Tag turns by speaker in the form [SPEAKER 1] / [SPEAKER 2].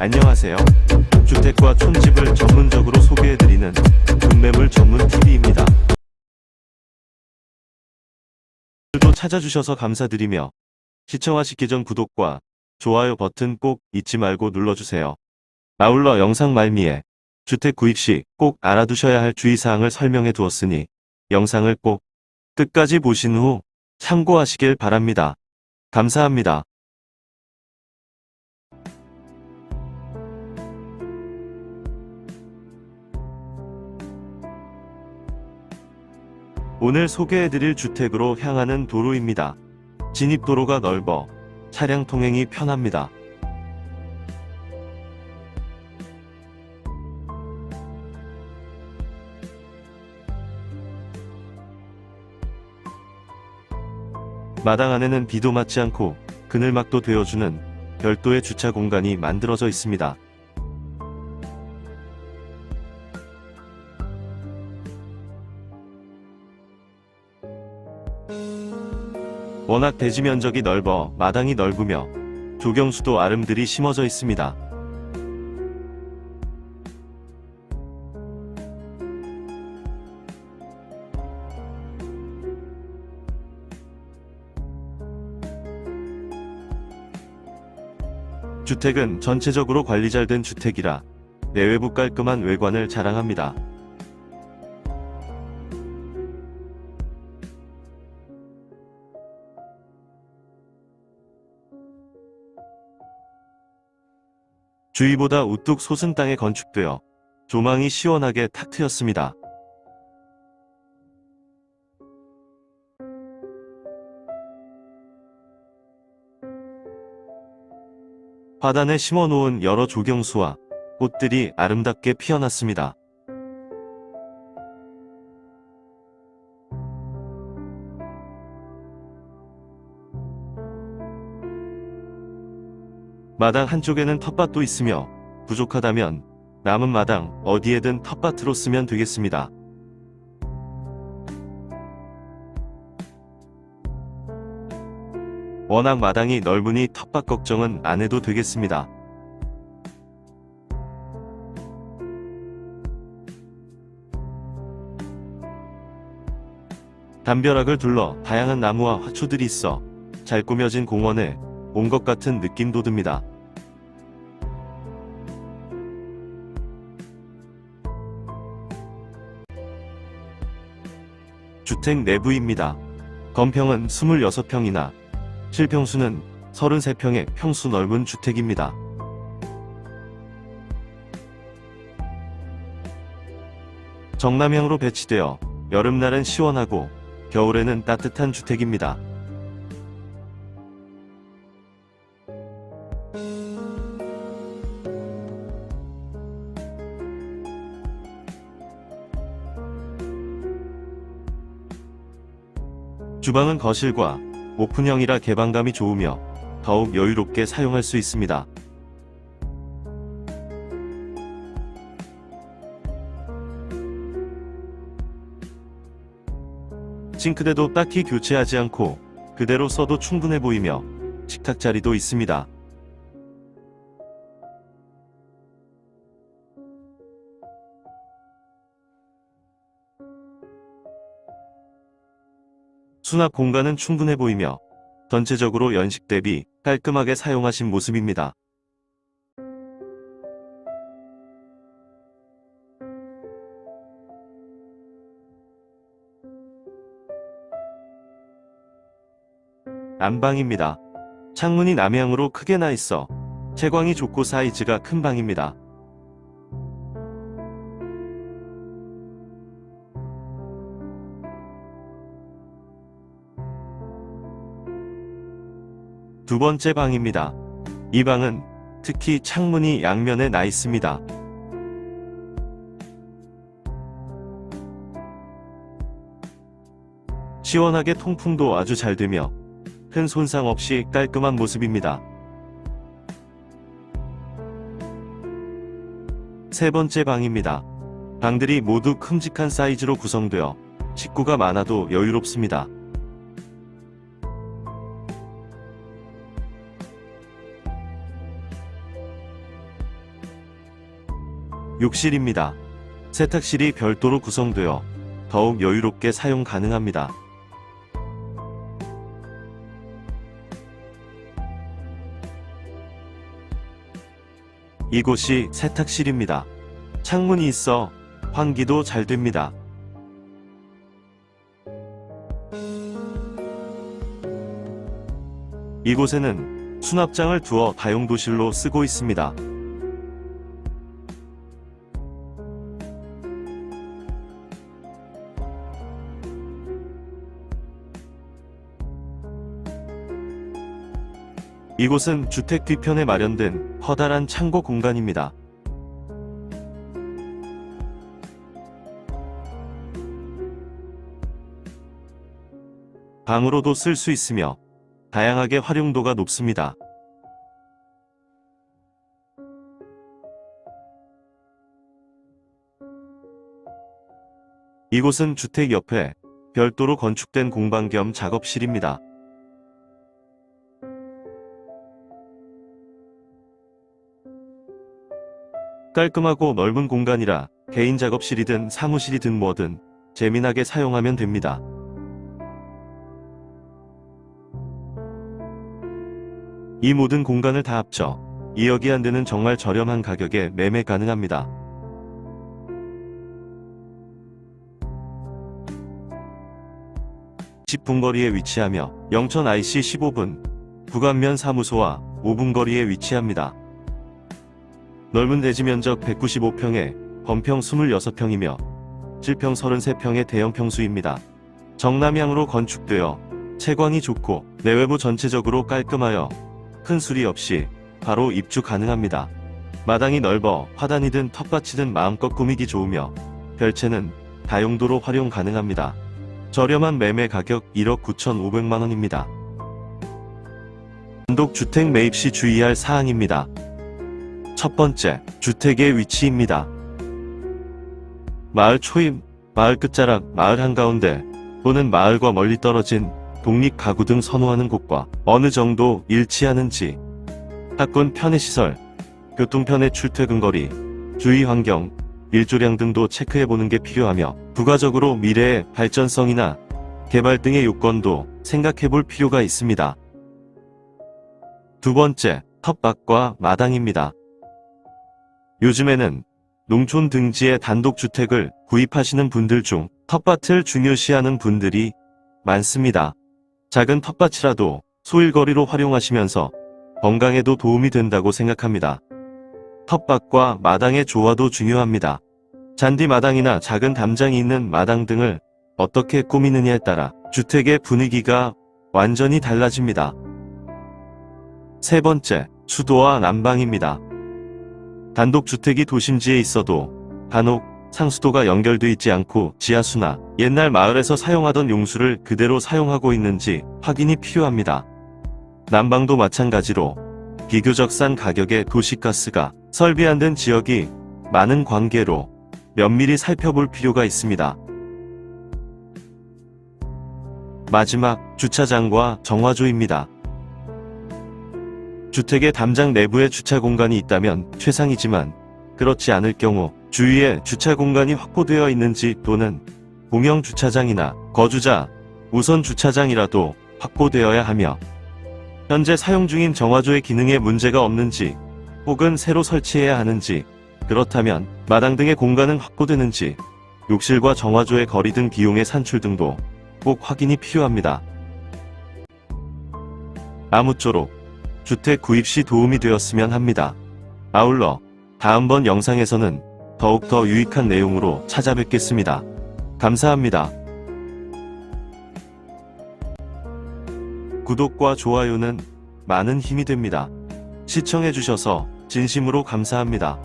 [SPEAKER 1] 안녕하세요. 주택과 촌집을 전문적으로 소개해드리는 금매물 전문 TV입니다. 오늘도 찾아주셔서 감사드리며 시청하시기 전 구독과 좋아요 버튼 꼭 잊지 말고 눌러주세요. 아울러 영상 말미에 주택 구입 시 꼭 알아두셔야 할 주의사항을 설명해 두었으니 영상을 꼭 끝까지 보신 후 참고하시길 바랍니다. 감사합니다. 오늘 소개해드릴 주택으로 향하는 도로입니다. 진입도로가 넓어 차량 통행이 편합니다. 마당 안에는 비도 맞지 않고 그늘막도 되어주는 별도의 주차 공간이 만들어져 있습니다. 워낙 대지 면적이 넓어 마당이 넓으며 조경수도 아름들이 심어져 있습니다. 주택은 전체적으로 관리 잘 된 주택이라 내외부 깔끔한 외관을 자랑합니다. 주위보다 우뚝 솟은 땅에 건축되어 조망이 시원하게 탁 트였습니다. 화단에 심어놓은 여러 조경수와 꽃들이 아름답게 피어났습니다. 마당 한쪽에는 텃밭도 있으며 부족하다면 남은 마당 어디에든 텃밭으로 쓰면 되겠습니다. 워낙 마당이 넓으니 텃밭 걱정은 안 해도 되겠습니다. 담벼락을 둘러 다양한 나무와 화초들이 있어 잘 꾸며진 공원에 온 것 같은 느낌도 듭니다. 주택 내부입니다. 건평은 26평이나 실평수는 33평의 평수 넓은 주택입니다. 정남향으로 배치되어 여름날은 시원하고 겨울에는 따뜻한 주택입니다. 주방은 거실과 오픈형이라 개방감이 좋으며 더욱 여유롭게 사용할 수 있습니다. 싱크대도 딱히 교체하지 않고 그대로 써도 충분해 보이며 식탁 자리도 있습니다. 수납 공간은 충분해 보이며 전체적으로 연식 대비 깔끔하게 사용하신 모습입니다. 안방입니다. 창문이 남향으로 크게 나 있어 채광이 좋고 사이즈가 큰 방입니다. 두 번째 방입니다. 이 방은 특히 창문이 양면에 나 있습니다. 시원하게 통풍도 아주 잘 되며 큰 손상 없이 깔끔한 모습입니다. 세 번째 방입니다. 방들이 모두 큼직한 사이즈로 구성되어 식구가 많아도 여유롭습니다. 욕실입니다. 세탁실이 별도로 구성되어 더욱 여유롭게 사용 가능합니다. 이곳이 세탁실입니다. 창문이 있어 환기도 잘 됩니다. 이곳에는 수납장을 두어 다용도실로 쓰고 있습니다. 이곳은 주택 뒤편에 마련된 커다란 창고 공간입니다. 방으로도 쓸 수 있으며 다양하게 활용도가 높습니다. 이곳은 주택 옆에 별도로 건축된 공방 겸 작업실입니다. 깔끔하고 넓은 공간이라 개인 작업실이든 사무실이든 뭐든 재미나게 사용하면 됩니다. 이 모든 공간을 다 합쳐 2억이 안 되는 정말 저렴한 가격에 매매 가능합니다. 집 분거리에 위치하며 영천 IC 15분 부관면 사무소와 5분 거리에 위치합니다. 넓은 대지 면적 195평에 건평 26평이며 질평 33평의 대형 평수입니다. 정남향으로 건축되어 채광이 좋고 내외부 전체적으로 깔끔하여 큰 수리 없이 바로 입주 가능합니다. 마당이 넓어 화단이든 텃밭이든 마음껏 꾸미기 좋으며 별채는 다용도로 활용 가능합니다. 저렴한 매매 가격 1억 9,500만 원입니다. 단독주택 매입 시 주의할 사항입니다. 첫 번째, 주택의 위치입니다. 마을 초입, 마을 끝자락, 마을 한가운데 또는 마을과 멀리 떨어진 독립 가구 등 선호하는 곳과 어느 정도 일치하는지 학군 편의시설, 교통편의 출퇴근거리, 주위 환경, 일조량 등도 체크해보는 게 필요하며 부가적으로 미래의 발전성이나 개발 등의 요건도 생각해볼 필요가 있습니다. 두 번째, 텃밭과 마당입니다. 요즘에는 농촌 등지의 단독주택을 구입하시는 분들 중 텃밭을 중요시하는 분들이 많습니다. 작은 텃밭이라도 소일거리로 활용하시면서 건강에도 도움이 된다고 생각합니다. 텃밭과 마당의 조화도 중요합니다. 잔디 마당이나 작은 담장이 있는 마당 등을 어떻게 꾸미느냐에 따라 주택의 분위기가 완전히 달라집니다. 세 번째, 수도와 난방입니다. 단독주택이 도심지에 있어도 간혹 상수도가 연결돼 있지 않고 지하수나 옛날 마을에서 사용하던 용수를 그대로 사용하고 있는지 확인이 필요합니다. 난방도 마찬가지로 비교적 싼 가격의 도시가스가 설비 안 된 지역이 많은 관계로 면밀히 살펴볼 필요가 있습니다. 마지막 주차장과 정화조입니다. 주택의 담장 내부에 주차 공간이 있다면 최상이지만 그렇지 않을 경우 주위에 주차 공간이 확보되어 있는지 또는 공영 주차장이나 거주자 우선 주차장이라도 확보되어야 하며 현재 사용 중인 정화조의 기능에 문제가 없는지 혹은 새로 설치해야 하는지 그렇다면 마당 등의 공간은 확보되는지 욕실과 정화조의 거리 등 비용의 산출 등도 꼭 확인이 필요합니다. 아무쪼록 주택 구입 시 도움이 되었으면 합니다. 아울러 다음번 영상에서는 더욱더 유익한 내용으로 찾아뵙겠습니다. 감사합니다. 구독과 좋아요는 많은 힘이 됩니다. 시청해주셔서 진심으로 감사합니다.